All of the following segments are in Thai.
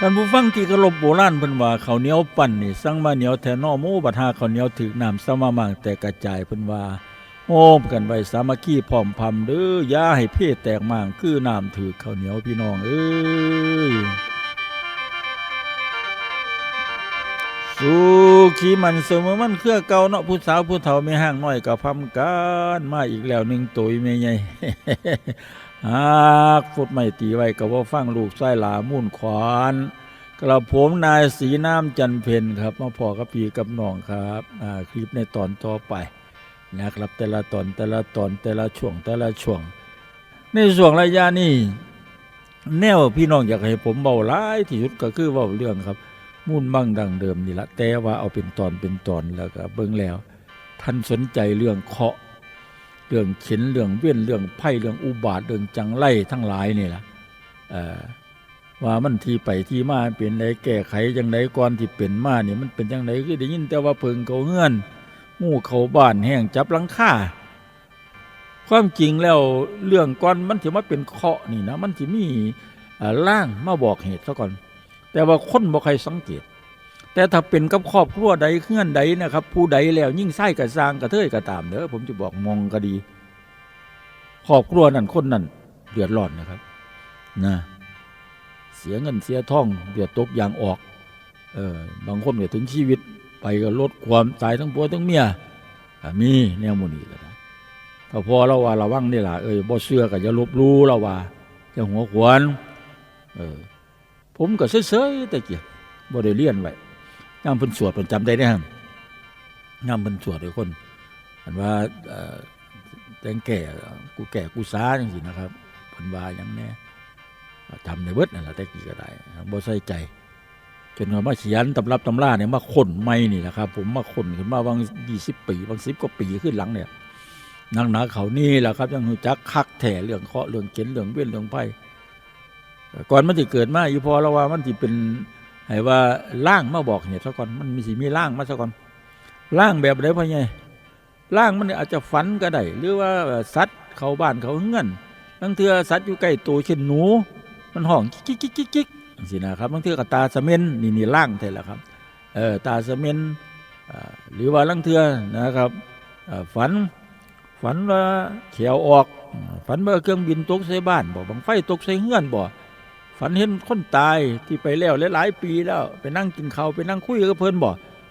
ท่านผู้ฟังที่กระลบโบราณเพิ่นว่าข้าวเหนียวปั่นนี่สั่งมาเหนียวแทนอโมูบัดหาข้าวเหนียวถึกน้ำสมามางแต่กระจายเพิ่นว่าโอมกันไว้สามัคคีพร้อมพำเด้อย่าให้เพศแตกมางคือน้ำถือข้าวเหนียวพี่น้องเอ้ย สู่ขีมันเสมอมันเครือเก่าเนาะผู้สาวผู้เฒ่าไม่ห่างน้อยก็พำกันมาอีกแล้วหนึ่งตุยแม่ใหญ่หากฟุดไม่ตีไว้ก็ว่าฟังลูกไส้หลามุ่นขวานกระผมนายสีน้ำจันเพนครับ มาพอกับพี่กับน้องครับอ่าคลิปในตอนต่อไปนะครับแต่ละตอนแต่ละตอนแต่ละช่วงแต่ละช่วง ในช่วงระยะนี้แนวพี่น้องอยากให้ผมเบาหลายที่สุดก็คือเบาเรื่องครับ มุ่นมั่งดังเดิมนี่ละแต่ว่าเอาเป็นตอนเป็นตอนแล้วก็เบิ่งแล้ว ท่านสนใจเรื่องเคาะ เรื่องเข็นเรื่องเว้นเรื่องไพ่เรื่องอุบาทเรื่องจังไรทั้งหลายนี่ละว่ามันที่ไปที่มาเป็นไดแก้ไขจังไดก่อนที่เป็นมานี่มันเป็นจังไดคือได้ยินแต่ว่าเพิงเขาเงื่อนงูเขาบ้านแห้งจับลังค่าความจริงแล้วเรื่องก่อนมันถือมาเป็นเคาะนี่นะมันจะมีล่างมาบอกเหตุซะก่อน แต่ว่าคนบ่ใครสังเกต แต่ถ้าเป็นกับครอบครัวใดเงื่อนใดนะครับ ผู้ใดแล้วยิ่งไส้กระซางกระเทยกระตามเด้อผมจะบอกมองก็ดีครอบครัวนั่นคนนั่นเดือดร้อนนะครับนะเสียเงินเสียท่องเดือดตกอย่างออกเออบางคนก็ถึงชีวิตไปก็ลดความตายทั้งผัวทั้งเมียมีแนวมุนีก็ได้ถ้าพอเราว่าระวังนี่ล่ะเออบ่เชื่อก็จะลบหลู่เราว่าจะหัวขวนเออ ผมก็เฉยๆแต่เกียบ่ได้เรียนไว้ยามเพิ่นสวดเพิ่นจำได้เด้อครับยามเพิ่นสวดให้คนอันว่าเอ่อแตงแก่กูแก่กูสาจังซี่นะครับเพิ่นว่าหยังแน่จำได้เบิดนั่นล่ะแต่กี้ก็ได้บ่ใส่ใจจนมาเขียนตำรับตำราเนี่ยมาค้นใหม่นี่แหละครับผมมาค้นขึ้นมาบาง20ปีบาง10กว่าปีขึ้นหลังเนี่ยนักหนาเขานี่แหละครับยังรู้จักคักแท้เรื่องเคาะเรื่องเข็นเรื่องเว้นเรื่องไพ่ ก่อนมันจะเกิดมาอยู่พอแล้วว่ามันจะเป็นให้ว่าล่างมาบอกเหตุซะก่อนมันมีสิมีล่างมาซะก่อนล่างแบบใดพ่อใหญ่ล่างมันอาจจะฝันก็ได้หรือว่าสัตว์เขาบ้านเขาเงื่อนบางเทือสัตว์อยู่ใกล้ตัวเช่นหนู มันห้องกิ๊กกิ๊กกิ๊กกิ๊กสินะครับบางเทือกับตาสเมนนี่นี่ล่างแท้ละครับเออตาสเมนหรือว่าลังเทือนะครับฝันฝันว่าเขียวออก ฝันว่าเครื่องบินตกใส่บ้านบ่บังไฟตกใส่เงื่อนบ่ ฝันเห็นคนตายที่ไปแล้วหลายๆปีแล้วไปนั่งกินข้าวไปนั่งคุยกับเพิ่นบ่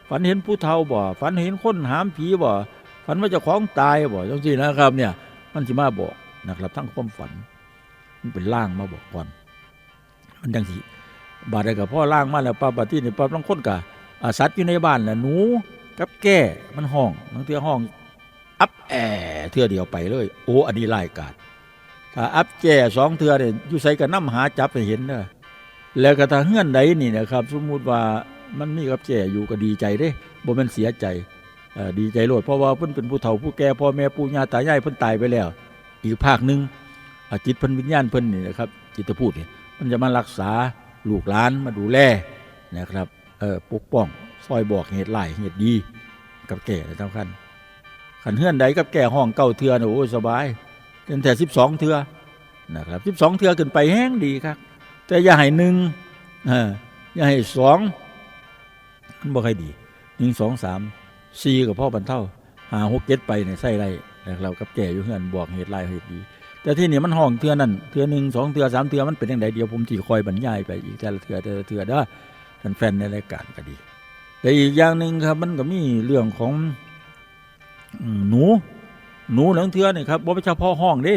ฝันเห็นผู้เฒ่าบ่ฝันเห็นคนหามผีบ่ฝันว่าจ้าของตายบ่จังซี่นะครับเนี่ยมันสิมาบอกนะครับทั้งความฝัน มันเป็นล่างมาบอกก่อน มันจังสิบาดกับพ่อล่างมาแล้วป้าปาที่นี่ป้าบางคนกะอาสัตว์อยู่ในบ้านน่ะหนูกับแก่มันห้องบางเทื่อห้อง อับแอเทื่อเดียวไปเลย โอ้อันนี้รายการ ถ้าอัพแก่สองเทือเนี่ยอยู่ใส่กับน้ำหาจับไปเห็นเนอะแล้วก็ถ้าเงื่อนใดนี่นะครับ สมมุติว่ามันมีกับแก่อยู่ก็ดีใจเด้บ่แมันเสียใจดีใจโลดเพราะว่าเพิ่นเป็นผู้เฒ่าผู้แก่พ่อแม่ปู่ย่าตายายเพิ่นตายไปแล้ว อีกภาคหนึ่งจิตเพิ่นวิญญาณเพิ่นนี่นะครับจิตพูดเนี่ยมันจะมารักษาลูกหลานมาดูแลนะครับปกป้องซอยบอกเหตุร้ายเหตุดีกับแก่สำคัญขันเฮือนใดกับแก่ห้องเก้าเทือนโอ้สบาย เป็นแต่สิบสองเทือนะครับสิบสองเทือขึ้นไปแห้งดีครับ แต่อย่าให้หนึ่งอย่าให้สองมันบ่ค่อยดีหนึ่งสองสามสี่กับพ่อบรรเทาหาหกเจ็ดไปเนี่ยใส่ไรนะครับกับแก่อยู่เฮือนบอกเหตุไรเหตุดีแต่ที่นี่มันห้องเทือนั่นเทือหนึ่งสองเทือสามเทือมันเป็นอย่างไรเดียวผมที่คอยบรรยายไปอีกแต่ละเทือแต่ละเทือเด้อแฟนๆในรายการก็ดี แต่อีกอย่างหนึ่งครับมันก็มีเรื่องของหนู หนูหลังเทือนี่ครับบ่เป็นเฉพาะห้องดิ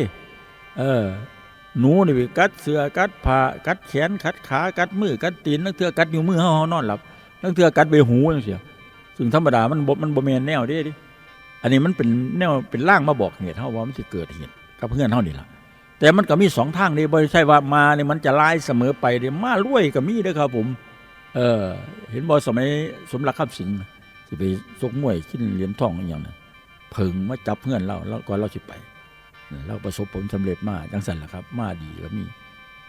เออหนูนี่ไปกัดเสือกัดผ้ากัดแขนกัดขากัดมือกัดตีนลังเทือกัดอยู่มือเฮาเฮานอนหลับลังเทือกัดใบหูจังซี่ซึ่งธรรมดามันบ่มันบ่แม่นแนวเด้ดิอันนี้มันเป็นแนวเป็นล่างมาบอกเหตุเฮาว่ามันสิเกิดเหตุกับเพื่อนเฮานี่ล่ะแต่มันก็มีสองทางเด้บ่ใช่ว่ามาเนี่ยมันจะลายเสมอไปเด้มารวยก็มีเด้อครับผม เออ เห็นบ่สมัยสมรักคำสิงสิไปซกมวยขึ้นเหรียญทองอหย่างนั้น เพิงมาจับเพื่อนเราแล้วก่อนเราสิไปเราประสบผลสำเร็จมาจังสันล่ะครับ มาดีก็มี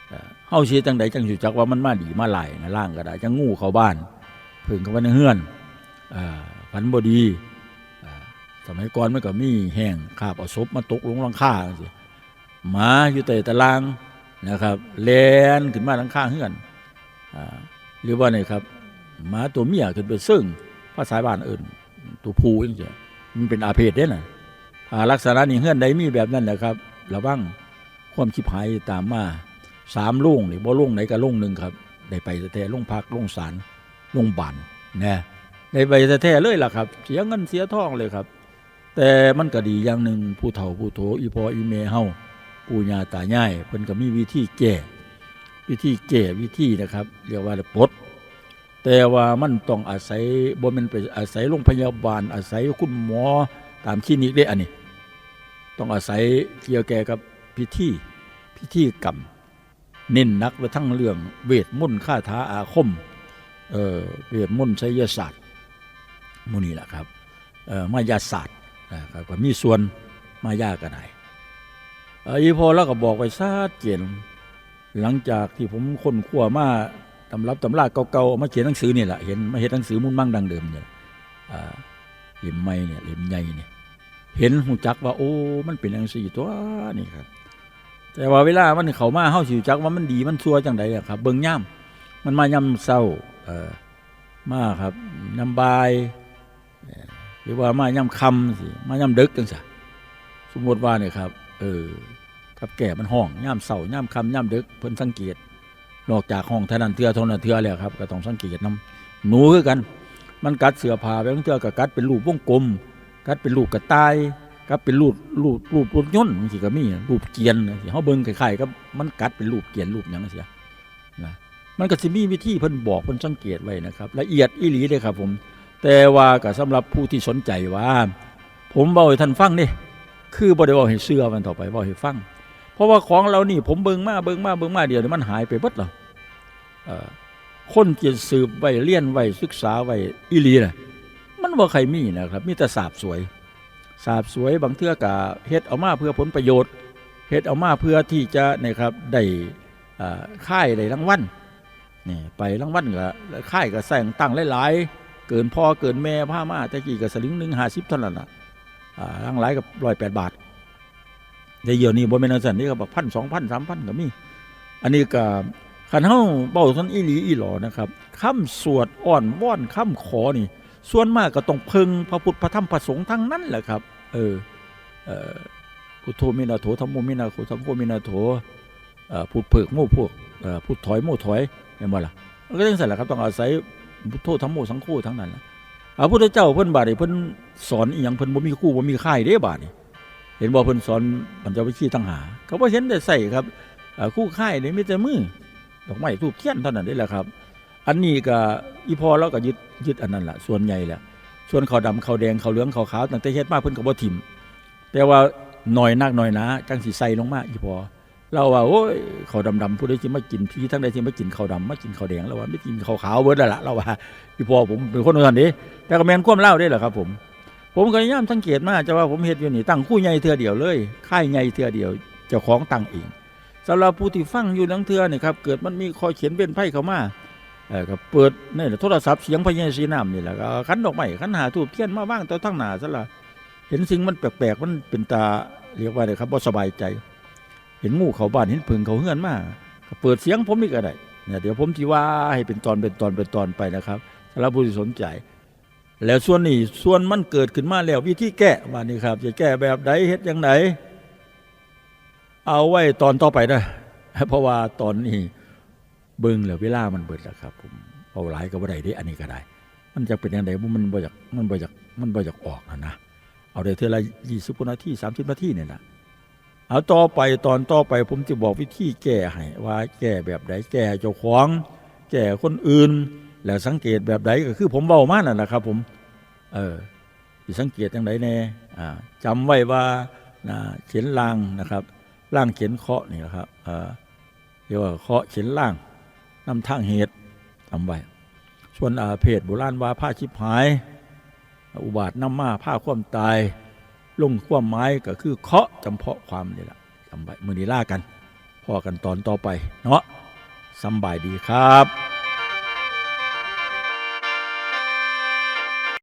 เอ่เฮาเสียจังใดจังสิจักว่ามันมาดีมาหลายนะล่างก็ได้จังงูเข้าบ้านเพิงเข้าไปในเฮือนอ่าพันบดีสมัยก่อนมันก็มีแห้งคาบเอาศพมาตกลงลังคาจังซี่หมาอยู่ใต้ตารางนะครับแลนขึ้นมาลังคาเฮือนหรือว่าเนี่ยครับหมาตัวเมียขึ้นไปซึ่งภาษาบ้านเอื่นตัวผู้จังซี่ มันเป็นอาเพศเด้น่ะถ้าลักษณะนี้เฮือนใดมีแบบนั้นแหละครับ ระวังความชิบหายตามมาสามลุงนี่บ่ลุงไหนก็ลุงหนึ่งครับ ได้ไปแต่ลุงพักลุงศาลลุงบันนะได้ไปแท้เลยล่ะครับ เสียเงินเสียทองเลยครับ แต่มันก็ดีอย่างหนึ่งผู้เฒ่าผู้โถอีพออีเมเฮาปู่ย่าตายายเพิ่นก็มีวิธีแก้วิธีแก้วิธีนะครับ เรียกว่าปลด แต่ว่ามันต้องอาศัยบ่แม่นไปอาศัยโรงพยาบาล อาศัยคุณหมอตามคลินิกเด้อันนี้ ต้องอาศัยเกี่ยวแก่กับพิธีพิธีกรรมเน้นนักไปทั้งเรื่องเวทมนต์คาถาอาคมเอ่อเวทมนต์ไสยศาสตร์มูนี่แหละครับเอ่อมายาศาสตร์นะครับก็มีส่วนมายาก็ได้เอ่ออีพอแล้วก็บอกไว้ซาดเจนหลังจากที่ผมค้นคว้ามา ตำรับตำราเก่าๆเอามาเขียนหนังสือนี่แหละเห็นมาเห็นหนังสือมุ่นมั่งดังเดิมเนี่ยเล่มใหม่เนี่ยเล่มใหญ่เนี่ยเห็นหูจักว่าโอ้มันเป็นหนังสือตัวนี่ครับ แต่ว่าเวลามันเข้ามาเฮาสิรู้จักว่ามันดีมันชั่วจังไดอะครับ เบิ่งย่ำมันมาย่ำเศร้าเออมาครับยำบายหรือว่ามาย่ำคำสิมาย่ำดึกจังซะสมมติว่าเนี่ยครับ เออกับแก่มันห้องย่ำเศร้าย่ำคำย่ำดึกเพิ่นสังเกต นอกจากห้องเท่านั้นเทือเท่านั้นเทือแล้วครับก็ต้องสังเกตนํหนูคือกัน มันกัดเสือผ้าไปบางเทือก็กัดเป็นรูปวงกลม กัดเป็นรูปกระต่ายกับเป็นรูปรูปรูปรถยนต์สิก็มีรูปเกียนสิเฮาเบิ่งคล้ายๆกับมันกัดเป็นรูปเกียนรูปหยังเสียนะมันก็สิมีวิธีเพิ่นบอกเพิ่นสังเกตไว้นะครับ ละเอียดอีหลีเลยครับผม แต่ว่าก็สำหรับผู้ที่สนใจว่า ผมเว้าให้ท่านฟังนี่คือบ่ได้เว้าให้เชื่อมันต่อไปเว้าให้ฟัง ราะว่าของเรานี่ผมเบิงมาเบิงมาเบิงมาเดี๋ยวนี้มันหายไปเบิดแล้วเอ่อคนที่สืบไว้เรียนไว้ศึกษาไว้อีหลีน่ะมันบ่าใครมีนะครับ มีแต่สาบสวยสาบสวยบางเทื่อกะเฮ็ดเอามาเพื่อผลประโยชน์เฮ็ดเอามาเพื่อที่จะนะครับได้ค่ายได้รางวัลนี่ไปรางวัลก็ค่ายก็แสงตั้งหลายๆ เกินพ่อเกินแม่ผ้ามาต่กี้ก็สลึงหนึ่งห้าสิบเท่านั้นน่ะอ่าร่างหลายกับร้อยแปดบาท แต่เดี๋ยวนี้บนเมนสันนี่ก็บอกพันสองพันสามพันก็มี อันนี้ก็ขันเฮาเบ้าสันอีหลีอีหลอนะครับคำสวดอ่อนว่อนคำขอนี่ ส่วนมากก็ต้องเพึงพระพุทธพระธรรมพระสงฆ์ทั้งนั้นแหละครับ เออเออพุทโธมินาโถธรรมโมมินาโถธรรมโมมินาโถพูดเพิกโม่พวกพูดถอยโม่ถอยเห็นบ่ล่ะมันก็ต้องใส่แหละครับต้องอาศัยพุทโธธรรมโมสังโฆทั้งนั้นแหละพระพุทธเจ้าเพิ่นบาดนี่เพิ่นสอนอีหยังเพิ่นบ่มีคู่บ่มีค่ายเด้บาดนี่ เห็นบ่เพิ่นสอนปัญจวิชีตั้งหา เขาบ่เห็นได้ใส่ครับคู่ค่ายนี่มีแต่มือดอกไม้ทูบเทียนเท่านั้นนี่แหละครับ อันนี้ก็อีพอเราก็ยึดยึดอันนั้นแหละส่วนใหญ่แหละส่วนขาวดำขาวแดงขาวเหลืองขาวขาวตั้งแต่เฮ็ดมากเพิ่นก็บ่ทิมแต่ว่าหน่อยนักหน่อยหนาจังสิใส่ลงมาอีพอเราว่าโอ้ยขาวดำๆผู้ใดสิมากินพี่ทั้งใดสิมากินขาวดำมากินขาวแดงเราว่าไม่กินขาวขาวเบิดแล้วล่ะเราว่าอีพอผมเป็นคนนั้นนี้แต่ก็แม่นความเล่าได้แหละครับผม ผมก็ยายามสังเกตมาจะว่าผมเฮ็ดอยู่นี่ตั้งคู่ใหญ่เทือเดียวเลยค่ายใหญ่เทือเดียวเจ้าของตั้งเองสำหรับผู้ที่ฟังอยู่ลังเทื่อนี่ครับเกิดมันมีคอยเขียนเป็นไพ่เข้ามาเออก็เปิดนี่โทรศัพท์เสียงพญาสีน้ำนี่แหละก็ขันดอกไม้ขันหาทูบเทียนมาว่างตัวทั้งหน้าซะละเห็นสิ่งมันแปลกๆมันเป็นตาเรียกว่าอะไรครับบ่สบายใจ เห็นงูเขาบ้านเห็นผึ่งเขาเฮือนมาก็เปิดเสียงผมนี่ก็ได้เนี่ยเดี๋ยวผมจีว่าให้เป็นตอนเป็นตอนเป็นตอนไปนะครับสำหรับผู้ที่สนใจ แล้วส่วนนี้ส่วนมันเกิดขึ้นมาแล้ววิธีแก้ว่านี่ครับ จะแก้แบบใดเฮ็ดย่างไหนเอาไว้ตอนต่อไปนะเพราะว่าตอนนี้เบิ่งแล้วเวลามันเบิดแล้วครับผมเอาหลายก็บ่ได้ด้อันนี้ก็ได้ มันจะเป็นยังไงมันบ่อยากมันบ่อยากมันบ่อยากออกนะนะเอาได้เท่าละ20กว่านาที30นาทีเนี่ยนะเอาต่อไปตอนต่อไปผมจะบอกวิธีแก้ให้ว่าแก้แบบใดแก้เจ้าของแก้คนอื่น แล้วสังเกตแบบใดก็คือผมเว้ามากนั่นแหละครับ ผมเออสังเกตจังไดแน่อ่าจำไว้ว่าเขียนล่างนะครับล่างเขียนเคาะนี่แหละครับเรียกว่าเคาะเขียนล่างนำทางเหตุทำไว้ส่วนอาเพศโบราณว่าผ้าชิบหาย อุบาทน้ำมาผ้าความตาย ลงความไม้ก็คือเคาะจำเพาะความนี่แหละจำไว้มือนี้ล่ากันพอกันตอนต่อไปเนาะสบายดีครับ